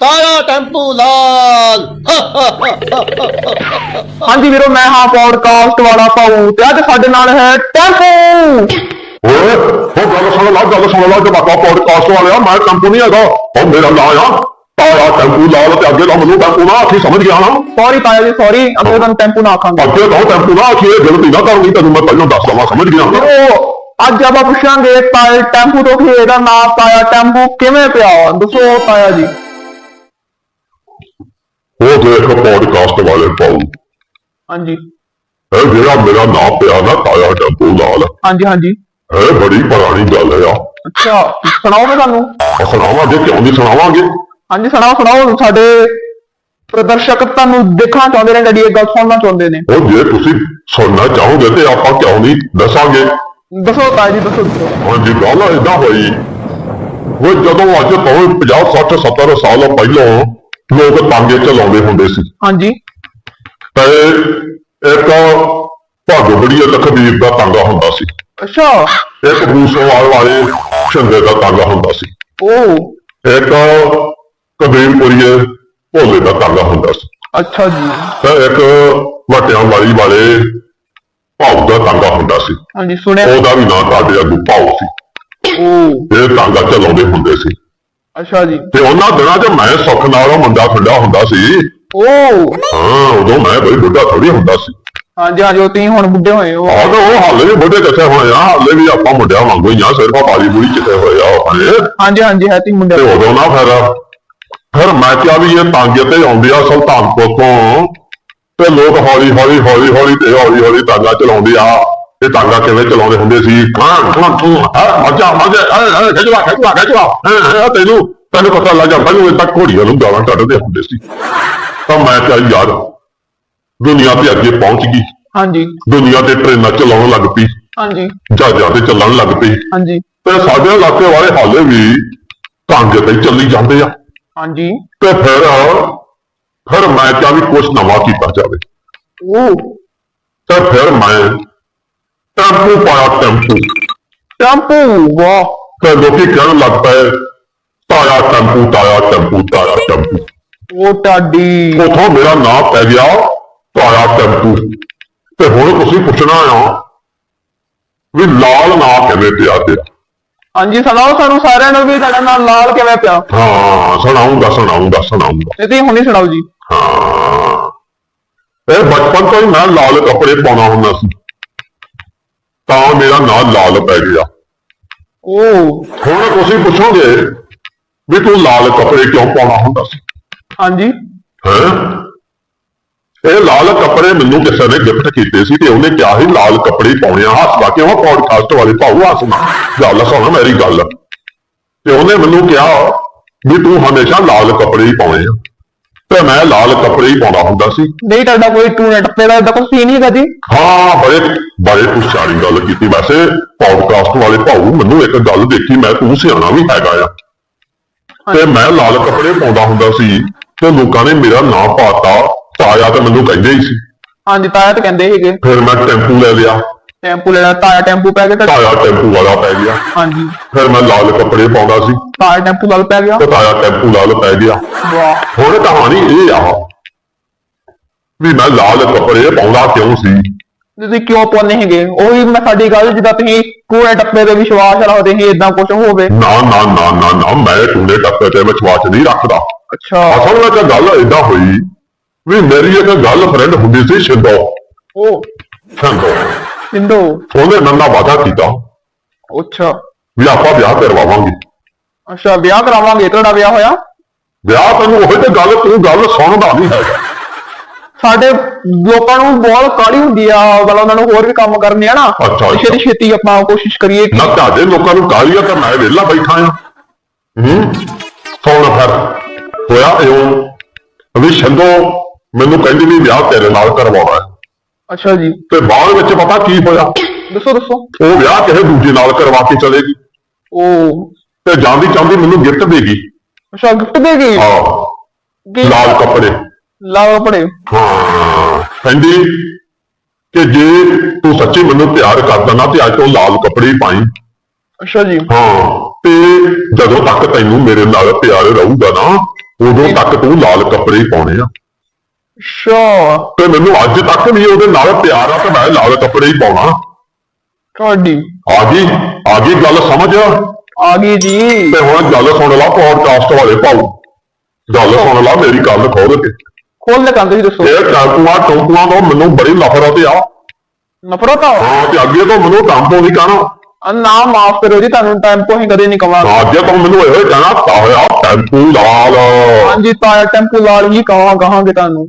ਤਾਰਾ tempo ਲਾਲ। ਹਾਂਜੀ ਵੀਰੋ ਮੈਂ ਹਾਂ ਪੌਡਕਾਸਟ ਵਾਲਾ ਪਾਉ ਤੇ ਅੱਜ ਸਾਡੇ ਨਾਲ ਹੈ ਟੈਂਪੂ। ਓਏ ਉਹ ਗੱਲ ਸੁਣ ਲਾ ਗੱਲ ਸੁਣ ਲਾ ਜਵਾਕਾ ਪੋਡਕਾਸਟ ਵਾਲਿਆ ਮੈਂ ਟੈਂਪੂ ਨਹੀਂ ਹੈਗਾ। ਉਹ ਮੇਰਾ ਨਾਂ ਆ ਤਾਇਆ ਟੈਂਪੂ ਲਾਲ ਤੇ ਅੱਗੇ ਤਾਂ ਮੈਨੂੰ ਟੈਂਪੂ ਨਾ ਆਖੀ ਸਮਝ ਗਿਆ ਨਾ। ਸੌਰੀ ਤਾਇਆ ਜੀ ਸੌਰੀ ਅੱਗੇ ਤੁਹਾਨੂੰ ਟੈਂਪੂ ਨਾ ਆਖਾਂਗੇ। ਅੱਗੇ ਤਾਂ ਟੈਂਪੂ ਨਾ ਆਖੀ ਇਹ ਗਲਤੀ ਨਾ ਕਰਨੀ ਤੈਨੂੰ ਮੈਂ ਪਹਿਲਾਂ ਦੱਸ ਦਵਾਂ ਸਮਝ ਗਿਆ। ਨਾ ਵੀਰੋ ਅੱਜ ਆਪਾਂ ਪੁੱਛਾਂਗੇ ਤਾਇਆ ਟੈਂਪੂ ਤੋਂ ਕਿ ਇਹਦਾ ਨਾਮ ਤਾਇਆ ਟੈਂਪੂ ਕਿਵੇਂ ਪਿਆ? ਦੱਸੋ ਤਾਇਆ ਜੀ। ਦੇਖ ਪੋਡਕਾਸਟ ਵਾਲੇ ਪਾਉ ਹਾਂਜੀ। ਇਹ ਜਿਹੜਾ ਮੇਰਾ ਨਾਂ ਪਿਆ ਨਾ ਤਾਇਆ ਟੈਂਪੂ ਲਾਲ ਹਾਂਜੀ ਹਾਂਜੀ। ਇਹ ਬੜੀ ਪੁਰਾਣੀ ਗੱਲ ਆ। ਅੱਛਾ ਸੁਣਾਓਗੇ ਸਾਨੂੰ? ਸੁਣਾਵਾਂਗੇ ਕਿਉਂ ਨਹੀਂ ਸੁਣਾਵਾਂਗੇ? ਹਾਂਜੀ ਸੁਣਾਓ ਸੁਣਾਓ। ਸਾਡੇ ਪ੍ਰਦਰਸ਼ਕ ਤੁਹਾਨੂੰ ਦੇਖਣਾ ਚਾਹੁੰਦੇ ਨੇ ਜਿਹੜੀ ਇਹ ਗੱਲ ਸੁਣਨਾ ਚਾਹੁੰਦੇ ਨੇ। ਉਹ ਜੇ ਤੁਸੀਂ ਸੁਣਨਾ ਚਾਹੋਗੇ ਤੇ ਆਪਾਂ ਕਿਉਂ ਨਹੀਂ ਦੱਸਾਂਗੇ। ਦੱਸੋ ਤਾਇਆ ਜੀ ਦੱਸੋ ਹਾਂਜੀ ਗੱਲ ਏਦਾਂ ਹੋਈ। ਉਹ ਜਦੋਂ ਅੱਜ ਤੋਂ 50 60 70 ਸਾਲ ਪਹਿਲਾਂ ਲੋਕ ਤਾਂਗੇ ਚਲਾਉਂਦੇ ਹੁੰਦੇ ਸੀ। ਹਾਂਜੀ। ਤੇ ਇੱਕ ਭਾਗੋਬੜੀ ਤਖਬੀਰ ਦਾ ਤਾਂਗਾ ਹੁੰਦਾ ਸੀ। ਅੱਛਾ। ਇੱਕ ਬੂਸੋਵਾਲ ਵਾਲੇ ਛੰਦੇ ਦਾ ਤਾਂਗਾ ਹੁੰਦਾ ਸੀ। ਉਹ ਇੱਕ ਕਬੀਲਪੁਰੀਏ ਭੋਲੇ ਦਾ ਤਾਂਗਾ ਹੁੰਦਾ ਸੀ। ਅੱਛਾ ਜੀ। ਤੇ ਇੱਕ ਵਟਿਆਂ ਵਾਲੀ ਵਾਲੇ ਭਾਉ ਦਾ ਤਾਂਗਾ ਹੁੰਦਾ ਸੀ। ਹਾਂਜੀ ਸੁਣਿਆ। ਉਹਦਾ ਵੀ ਨਾਂ ਅੱਗੂ ਭਾਉ ਸੀ। ਉਹ ਇਹ ਤਾਂਗਾ ਚਲਾਉਂਦੇ ਹੁੰਦੇ ਸੀ। ਅੱਛਾ ਜੀ। ਤੇ ਉਹਨਾਂ ਦਿਨਾਂ 'ਚ ਮੈਂ ਸੁੱਖ ਨਾਲ ਉਹ ਮੁੰਡਾ ਖੰਡਾ ਹੁੰਦਾ ਸੀ। ਉਹ ਹਾਂ ਉਦੋਂ ਮੈਂ ਬਈ ਬੁੱਢਾ ਥੋੜੀ ਹੁੰਦਾ ਸੀ। ਹਾਂਜੀ ਹਾਂਜੀ ਉਹ ਤੁਸੀਂ ਹੁਣ ਬੁੱਢੇ ਹੋਏ ਹੋ। ਆਹ ਤਾਂ ਉਹ ਹਾਲੇ ਵੀ ਬੁੱਢੇ ਕਿੱਥੇ ਹੋਏ ਆ ਹਾਲੇ ਵੀ ਆਪਾਂ ਮੁੰਡਿਆਂ ਵਾਂਗੂ ਹੀ ਆ ਸਿਰਫ ਬਾਲੀ ਬੁੜੀ ਕਿੱਥੇ ਹੋਏ ਆ ਹਾਲੇ ਹਾਂਜੀ ਹਾਂਜੀ ਹੈ ਤੀ ਮੁੰਡੇ ਤੇ ਉਦੋਂ ਨਾ ਫਿਰ ਫਿਰ ਮੈਂ ਕਿਹਾ ਵੀ ਇਹ ਤਾਂਗੇ ਤੇ ਆਉਂਦੇ ਆ ਸੁਲਤਾਨਪੁਰ ਤੋਂ। ਤੇ ਲੋਕ ਹੌਲੀ ਹੌਲੀ ਹੌਲੀ ਹੌਲੀ ਤੇ ਹੌਲੀ ਹੌਲੀ ਤਾਂਗਾ ਚਲਾਉਂਦੇ ਆ। ਇਹ ਤਾਂਗਾ ਕਿਵੇਂ ਚਲਾਉਂਦੇ ਹੁੰਦੇ ਸੀ? ਹਾਂ? ਹਾਂ ਤੂੰ ਹਾਂ ਮੱਜਾ ਮੱਜਾ ਖਿਚਵਾ ਖਿਚਵਾ ਹਾਂ ਹਾਂ ਤੈਨੂੰ। ਤੈਨੂੰ ਪਤਾ ਲੱਗ ਪਹਿਲਾਂ ਇਹ ਤੱਕ ਘੋੜੀਆਂ ਨੂੰ ਗਾਲਾਂ ਕੱਢਦੇ ਹੁੰਦੇ ਸੀ। ਤਾਂ ਮੈਂ ਕਿਹਾ ਯਾਰ ਦੁਨੀਆ ਤੇ ਅੱਗੇ ਪਹੁੰਚ ਗਈ। ਹਾਂਜੀ। ਦੁਨੀਆ ਤੇ ਟ੍ਰੇਨਾਂ ਚਲਾਉਣ ਲੱਗ ਪਈ। ਹਾਂਜੀ। ਜਹਾਜ਼ਾਂ ਤੇ ਚੱਲਣ ਲੱਗ ਪਈ। ਹਾਂਜੀ। ਤੇ ਸਾਡੇ ਇਲਾਕੇ ਵਾਲੇ ਹਾਲੇ ਵੀ ਤਾਂਗੇ ਤੇ ਚੱਲੀ ਜਾਂਦੇ ਆ। ਹਾਂਜੀ। ਤੇ ਫਿਰ ਫਿਰ ਮੈਂ ਕਿਹਾ ਵੀ ਕੁਛ ਨਵਾਂ ਕੀਤਾ ਜਾਵੇ। ਉਹ ਤੇ ਫਿਰ ਮੈਂ ਟੈਂਪੂ ਪਾਇਆ ਟੈਂਪੂ ਟੈਂਪੂ ਵਾਹ। ਤੇ ਲੋਕੀ ਕਹਿਣ ਲੱਗ ਪਏ ਤਾਇਆ ਟੈਂਪੂ ਤਾਇਆ ਟੈਂਪੂ ਤਾਇਆ ਟੈਂਪੂ ਉਹ ਟਾਡੀ ਉਥੋਂ ਮੇਰਾ ਨਾਮ ਪੈ ਗਿਆ ਤਾਇਆ ਟੈਂਪੂ ਤੇ ਹੁਣ ਤੁਸੀਂ ਪੁੱਛਣਾ ਆ ਵੀ ਲਾਲ ਨਾਂ ਕਿਵੇਂ ਪਿਆ ਤੇ? ਹਾਂਜੀ ਸੁਣਾਓ ਸਾਨੂੰ ਸਾਰਿਆਂ ਨੂੰ ਵੀ ਤੁਹਾਡਾ ਨਾਮ ਲਾਲ ਕਿਵੇਂ ਪਿਆ? ਹਾਂ ਸੁਣਾਉਂਗਾ ਸੁਣਾਉਂਗਾ ਸੁਣਾਉਂਗਾ। ਤੇ ਤੁਸੀਂ ਹੁਣੀ ਸੁਣਾਓ ਜੀ। ਹਾਂ। ਇਹ ਬਚਪਨ ਤੋਂ ਹੀ ਮੈਂ ਲਾਲ ਕੱਪੜੇ ਪਾਉਣਾ ਹੁੰਦਾ ਸੀ। ਤਾਂ ਮੇਰਾ ਨਾਮ ਲਾਲ ਪੈ ਗਿਆ। ਉਹ ਹੁਣ ਤੁਸੀਂ ਪੁੱਛੋਗੇ ਵੀ ਤੂੰ ਲਾਲ ਕੱਪੜੇ ਕਿਉਂ ਪਾਉਣਾ ਹੁੰਦਾ ਸੀ? ਹਾਂਜੀ। ਹੈ? ਇਹ ਲਾਲ ਕੱਪੜੇ ਮੈਨੂੰ ਕਿਸੇ ਨੇ ਗਿਫਟ ਕੀਤੇ ਸੀ ਤੇ ਉਹਨੇ ਕਿਹਾ ਸੀ ਲਾਲ ਕੱਪੜੇ ਪਾਉਣੇ ਆ ਹੱਸਦਾ ਕਿਉਂ ਪੋਡਕਾਸਟ ਵਾਲੇ ਭਾਊ ਹੱਸਣਾ ਗੱਲ ਸੁਣ ਮੇਰੀ ਗੱਲ। ਤੇ ਉਹਨੇ ਮੈਨੂੰ ਕਿਹਾ ਵੀ ਤੂੰ ਹਮੇਸ਼ਾ ਲਾਲ ਕੱਪੜੇ ਹੀ ਪਾਉਣੇ ਆ। ਤੇ ਮੈਂ ਲਾਲ ਕੱਪੜੇ ਹੀ ਪਾਉਂਦਾ ਹੁੰਦਾ ਸੀ। ਨਹੀਂ ਤੁਹਾਡਾ ਕੋਈ ਟੂਨੇ ਟੱਪੇ ਦਾ ਏਦਾਂ ਕੁਝ ਸੀਨ ਹੀ ਹੈਗਾ ਜੀ ਹਾਂ ਬੜੇ ਬੜੇ ਤੂੰ ਸਾਰੀ ਗੱਲ ਕੀਤੀ। ਵੈਸੇ ਪੌਡਕਾਸਟ ਵਾਲੇ ਭਾਊ ਮੈਨੂੰ ਇੱਕ ਗੱਲ ਦੇਖੀ ਮੈਂ ਤੂੰ ਸਿਆਣਾ ਵੀ ਹੈਗਾ ਆ। ਤੇ ਮੈਂ ਲਾਲ ਕੱਪੜੇ ਪਾਉਂਦਾ ਹੁੰਦਾ ਸੀ ਤੇ ਲੋਕਾਂ ਨੇ ਮੇਰਾ ਨਾਂ ਪਾਤਾ ਤਾਇਆ ਤਾਂ ਮੈਨੂੰ ਕਹਿੰਦੇ ਹੀ ਸੀ। ਹਾਂਜੀ ਤਾਇਆ ਤਾਂ ਕਹਿੰਦੇ ਸੀਗੇ। ਫਿਰ ਮੈਂ ਟੈਂਪੂ ਲੈ ਲਿਆ। ਟੈਂਪੂ ਲੈਣਾ ਤਾਇਆ ਟੈਂਪੂ ਪੈ ਗਿਆ ਤਾਂ ਤਾਇਆ ਟੈਂਪੂ ਵਾਲਾ ਪੈ ਗਿਆ। ਹਾਂਜੀ। ਫਿਰ ਮੈਂ ਲਾਲ ਕੱਪੜੇ ਪਾਉਂਦਾ ਸੀ। ਤਾਇਆ ਟੈਂਪੂ ਲਾਲ ਪੈ ਗਿਆ। ਤੇ ਤਾਇਆ ਟੈਂਪੂ ਲਾਲ ਪੈ ਗਿਆ। ਵਾਹ। ਹੁਣ ਕਹਾਣੀ ਇਹ ਆ ਵੀ ਮੈਂ ਲਾਲ ਕੱਪੜੇ ਪਾਉਂਦਾ ਕਿਉਂ ਸੀ? ਤੁਸੀਂ ਕਿਉਂ ਪਾਉਂਦੇ ਹੈਗੇ? ਉਹੀ ਮੈਂ ਸਾਡੀ ਗੱਲ ਜਿੱਦਾਂ ਤੁਸੀਂ ਟੂਨੇ ਟੱਪੇ ਤੇ ਵਿਸ਼ਵਾਸ ਰੱਖਦੇ ਸੀ ਇਦਾਂ ਕੁਝ ਹੋਵੇ। ਨਾ ਨਾ ਨਾ ਨਾ ਨਾ ਮੈਂ ਟੂਨੇ ਟੱਪੇ ਤੇ ਵਿਸ਼ਵਾਸ ਨਹੀਂ ਰੱਖਦਾ। ਅੱਛਾ। ਅਸਲ ਵਿੱਚ ਗੱਲ ਏਦਾਂ ਹੋਈ ਵੀ ਮੇਰੀ ਇੱਕ ਗੱਲ ਫਰੈਂਡ ਹੁੰਦੀ ਸੀ ਸ਼ਿੰਦੋ। ਉਹ ਸ਼ਿੰਦੋ। ਸਿੰਧੂ ਉਹਨੇ ਮੇਰੇ ਨਾਲ ਵਾਅਦਾ ਕੀਤਾ। ਅੱਛਾ। ਵੀ ਆਪਾਂ ਵਿਆਹ ਕਰਵਾਵਾਂਗੇ। ਅੱਛਾ ਵਿਆਹ ਕਰਾਵਾਂਗੇ ਤੁਹਾਡਾ ਵਿਆਹ ਹੋਇਆ? ਵਿਆਹ ਤੈਨੂੰ ਉਹੀ ਤੇ ਗੱਲ ਤੂੰ ਗੱਲ ਸੁਣਦਾ ਨਹੀਂ ਹੈਗਾ। ਸਾਡੇ ਲੋਕਾਂ ਨੂੰ ਬਹੁਤ ਕਾਹਲੀ ਹੁੰਦੀ ਆ ਮਤਲਬ ਉਹਨਾਂ ਨੂੰ ਹੋਰ ਵੀ ਕੰਮ ਕਰਨੇ ਆ ਨਾ। ਅੱਛਾ, ਛੇਤੀ ਛੇਤੀ ਆਪਾਂ ਕੋਸ਼ਿਸ਼ ਕਰੀਏ ਕਿ ਨਾ ਤੁਹਾਡੇ ਲੋਕਾਂ ਨੂੰ ਕਾਹਲੀ ਆ ਤਾਂ ਮੈਂ ਵਿਹਲਾ ਬੈਠਾ ਆ। ਹੂੰ? ਸੁਣ ਫਿਰ? ਹੋਇਆ ਇਉਂ ਵੀ ਸ਼ਿੰਦੋ ਮੈਨੂੰ ਕਹਿੰਦੀ ਵੀ ਵਿਆਹ ਤੇਰੇ ਨਾਲ ਕਰਵਾਉਣਾ ਹੈ। ਅੱਛਾ ਜੀ। ਤੇ ਬਾਅਦ ਵਿੱਚ ਪਤਾ ਕੀ ਹੋਇਆ? ਦੱਸੋ ਦੱਸੋ। ਉਹ ਵਿਆਹ ਕਿਸੇ ਦੂਜੇ ਨਾਲ ਕਰਵਾ ਕੇ ਚਲੇਗੀ ਉਹ ਤੇ ਜਾਂਦੀ ਚਾਹੁੰਦੀ ਮੈਨੂੰ ਗਿਫਟ ਦੇਗੀ ਅੱਛਾ ਗਿਫਟ ਦੇ ਗਈ? ਹਾਂ। ਲਾਲ ਕੱਪੜੇ। ਲਾਓ ਪੜੇ ਹਾਂ। ਕਹਿੰਦੀ ਕਿ ਜੇ ਤੂੰ ਸੱਚੀ ਮੈਨੂੰ ਪਿਆਰ ਕਰਦਾ ਨਾ ਤੇ ਅੱਜ ਤੋਂ ਲਾਲ ਕੱਪੜੇ ਹੀ ਪਾਈ। ਅੱਛਾ ਜੀ। ਹਾਂ। ਤੇ ਜਦੋਂ ਤੱਕ ਤੈਨੂੰ ਮੇਰੇ ਨਾਲ ਪਿਆਰ ਰਹੂਗਾ ਨਾ ਉਦੋਂ ਤੱਕ ਤੂੰ ਲਾਲ ਕੱਪੜੇ ਹੀ ਪਾਉਣੇ ਆ। ਅੱਛਾ। ਤੇ ਮੈਨੂੰ ਅੱਜ ਤੱਕ ਵੀ ਉਹਦੇ ਨਾਲ ਪਿਆਰ ਆ ਤੇ ਮੈਂ ਲਾਲ ਕੱਪੜੇ ਹੀ ਪਾਉਣਾ। ਤੁਹਾਡੀ। ਆ ਗਈ ਆ ਗਈ ਗੱਲ ਸਮਝ? ਆ ਗਈ ਜੀ। ਤੇ ਹੁਣ ਗੱਲ ਸੁਣ ਲਾ ਪੋਡਕਾਸਟ ਵਾਲੇ ਭਾਉ। ਗੱਲ ਸੁਣ ਲਾ ਮੇਰੀ ਗੱਲ ਖੋਲ ਕੇ। ਖੋਲ ਦੇ ਕੰਦ ਜੀ ਦੱਸੋ। ਇਹ ਟੈਂਪੂਆਂ ਟੋਪੂਆਂ ਤੋਂ ਮੈਨੂੰ ਬੜੀ ਨਫ਼ਰਤ ਆ। ਨਫ਼ਰਤ ਆ? ਹਾਂ ਤੇ ਅੱਗੇ ਤੋਂ ਮੈਨੂੰ ਟੈਂਪੂ ਨਹੀਂ ਕਹਿਣਾ। ਨਾ ਮਾਫ ਕਰੋ ਜੀ ਤੁਹਾਨੂੰ ਟੈਂਪੋ ਹੀ ਕਦੇ ਨਹੀਂ ਕਵਾਂਗਾ। ਅੱਗੇ ਤੋਂ ਮੈਨੂੰ ਇਹੋ ਹੀ ਕਹਿਣਾ ਤਾਇਆ ਟੈਂਪੂ ਲਾਲ ਹਾਂਜੀ ਤਾਇਆ ਟੈਂਪੂ ਲਾਲ ਹੀ ਕਹਾਂ ਕਹਾਂਗੇ ਤੁਹਾਨੂੰ?